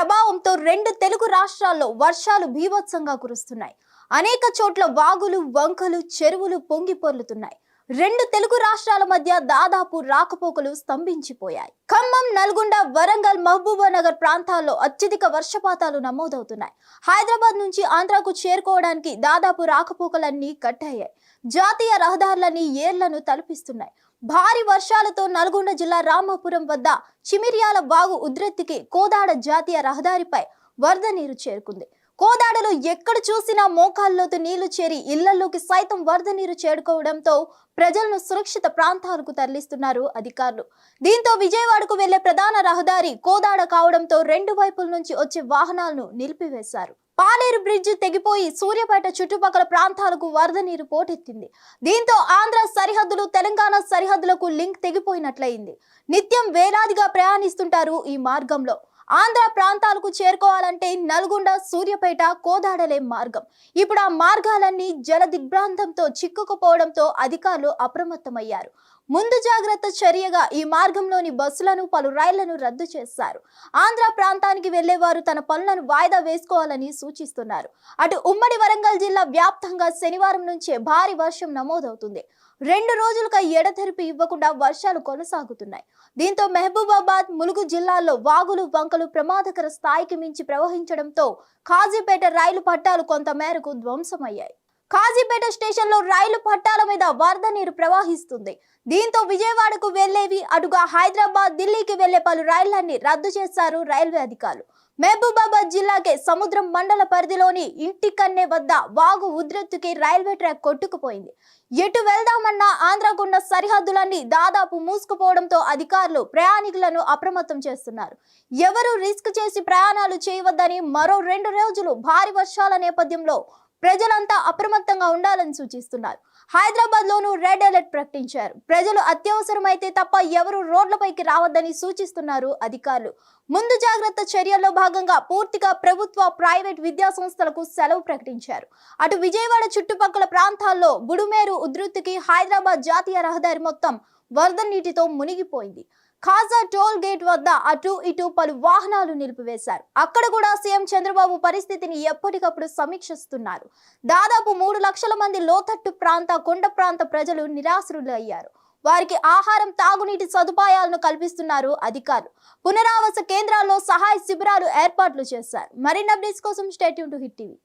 ప్రభావంతో రెండు తెలుగు రాష్ట్రాల్లో వర్షాలు భీభత్సంగా కురుస్తున్నాయి. అనేక చోట్ల వాగులు వంకలు చెరువులు పొంగి పొర్లుతున్నాయి. రెండు తెలుగు రాష్ట్రాల మధ్య దాదాపు రాకపోకలు స్తంభించిపోయాయి. ఖమ్మం నల్గొండ వరంగల్ మహబూబానగర్ ప్రాంతాల్లో అత్యధిక వర్షపాతాలు నమోదవుతున్నాయి. హైదరాబాద్ నుంచి ఆంధ్రాకు చేరుకోవడానికి దాదాపు రాకపోకలన్నీ కట్టయ్యాయి. జాతీయ రహదారులన్నీ ఏర్లను తలపిస్తున్నాయి. భారీ వర్షాలతో నల్గొండ జిల్లా రామాపురం వద్ద చిమిర్యాల వాగు ఉధృతికి కోదాడ జాతీయ రహదారిపై వరద నీరు చేరుకుంది. కోదాడలో ఎక్కడ చూసినా మోకాల్లోతు నీళ్ళు చేరి ఇళ్ళలోకి సైతం వరద నీరు చేరుకోవడంతో ప్రజలను సురక్షిత ప్రాంతాలకు తరలిస్తున్నారు అధికారులు. దీంతో విజయవాడకు వెళ్ళే ప్రధాన రహదారి కోదాడ కావడంతో రెండు వైపుల నుంచి వచ్చే వాహనాలను నిలిపివేశారు. పాలేరు బ్రిడ్జ్ తెగిపోయి సూర్యాపేట చుట్టుపక్కల ప్రాంతాలకు వరద నీరు పోటెత్తింది. దీంతో ఆంధ్ర సరిహద్దులు తెలంగాణ సరిహద్దులకు లింక్ తెగిపోయినట్లయింది. నిత్యం వేలాదిగా ప్రయాణిస్తుంటారు ఈ మార్గంలో. ఆంధ్ర ప్రాంతాలకు చేరుకోవాలంటే నల్గొండ సూర్యపేట కోదాడలే మార్గం. ఇప్పుడు ఆ మార్గాలన్నీ జల దిగ్భ్రాంతంతో చిక్కుకుపోవడంతో అధికారులు అప్రమత్తమయ్యారు. ముందు జాగ్రత్త చర్యగా ఈ మార్గంలోని బస్సులను పలు రైళ్ళను రద్దు చేశారు. ఆంధ్ర ప్రాంతానికి వెళ్ళేవారు తన పనులను వాయిదా వేసుకోవాలని సూచిస్తున్నారు. అటు ఉమ్మడి వరంగల్ జిల్లా వ్యాప్తంగా శనివారం నుంచే భారీ వర్షం నమోదవుతుంది. రెండు రోజులుగా ఎడతెరిపి ఇవ్వకుండా వర్షాలు కొనసాగుతున్నాయి. దీంతో మహబూబాబాద్ ములుగు జిల్లాల్లో వాగులు వంకలు ప్రమాదకర స్థాయికి మించి ప్రవహించడంతో కాజీపేట రైలు పట్టాలు కొంత మేరకు ధ్వంసమయ్యాయి. కాజీపేట స్టేషన్లో రైలు పట్టాల మీద వరద నీరు ప్రవహిస్తుంది. దీంతో విజయవాడకు వెళ్ళేవి అటుగా హైదరాబాద్ ఢిల్లీకి వెళ్ళే పలు రైళ్ళన్నీ రద్దు చేశారు రైల్వే అధికారులు. మహబూబాబాద్ జిల్లాకే సముద్రం మండల పరిధిలోని ఇంటికన్నె వద్ద వాగు ఉధృతికి రైల్వే ట్రాక్ కొట్టుకుపోయింది. ఎటు వెళ్దామన్నా ఆంధ్రగుండ సరిహద్దులన్నీ దాదాపు మూసుకుపోవడంతో అధికారులు ప్రయాణికులను అప్రమత్తం చేస్తున్నారు. ఎవరు రిస్క్ చేసి ప్రయాణాలు చేయవద్దని మరో రెండు రోజులు భారీ వర్షాల నేపథ్యంలో ప్రజలంతా అప్రమత్తంగా ఉండాలని సూచిస్తున్నారు. హైదరాబాద్ లోనూ రెడ్ అలర్ట్ ప్రకటించారు. ప్రజలు అత్యవసరమైతే తప్ప ఎవరు రోడ్లపైకి రావద్దని సూచిస్తున్నారు అధికారులు. ముందు జాగ్రత్త చర్యల్లో భాగంగా పూర్తిగా ప్రభుత్వ ప్రైవేట్ విద్యా సంస్థలకు సెలవు ప్రకటించారు. అటు విజయవాడ చుట్టుపక్కల ప్రాంతాల్లో బుడుమేరు ఉధృతికి హైదరాబాద్ జాతీయ రహదారి మొత్తం వరద నీటితో మునిగిపోయింది. ఖాజా టోల్ గేట్ వద్ద అటు ఇటు పలు వాహనాలు నిలిపివేశారు. అక్కడ కూడా సీఎం చంద్రబాబు పరిస్థితిని ఎప్పటికప్పుడు సమీక్షిస్తున్నారు. దాదాపు మూడు లక్షల మంది లోతట్టు ప్రాంత కొండ ప్రాంత ప్రజలు నిరాశ్రులయ్యారు. వారికి ఆహారం తాగునీటి సదుపాయాలను కల్పిస్తున్నారు అధికారులు. పునరావాస కేంద్రాల్లో సహాయ శిబిరాలు ఏర్పాట్లు చేశారు. మరిన్ని అప్డేట్స్ కోసం stay tuned to Hit TV.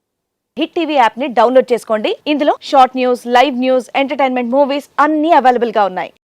Hit TV యాప్ని డౌన్లోడ్ చేసుకోండి. ఇందులో short news live news entertainment movies అన్ని అవైలబుల్గా ఉన్నాయి.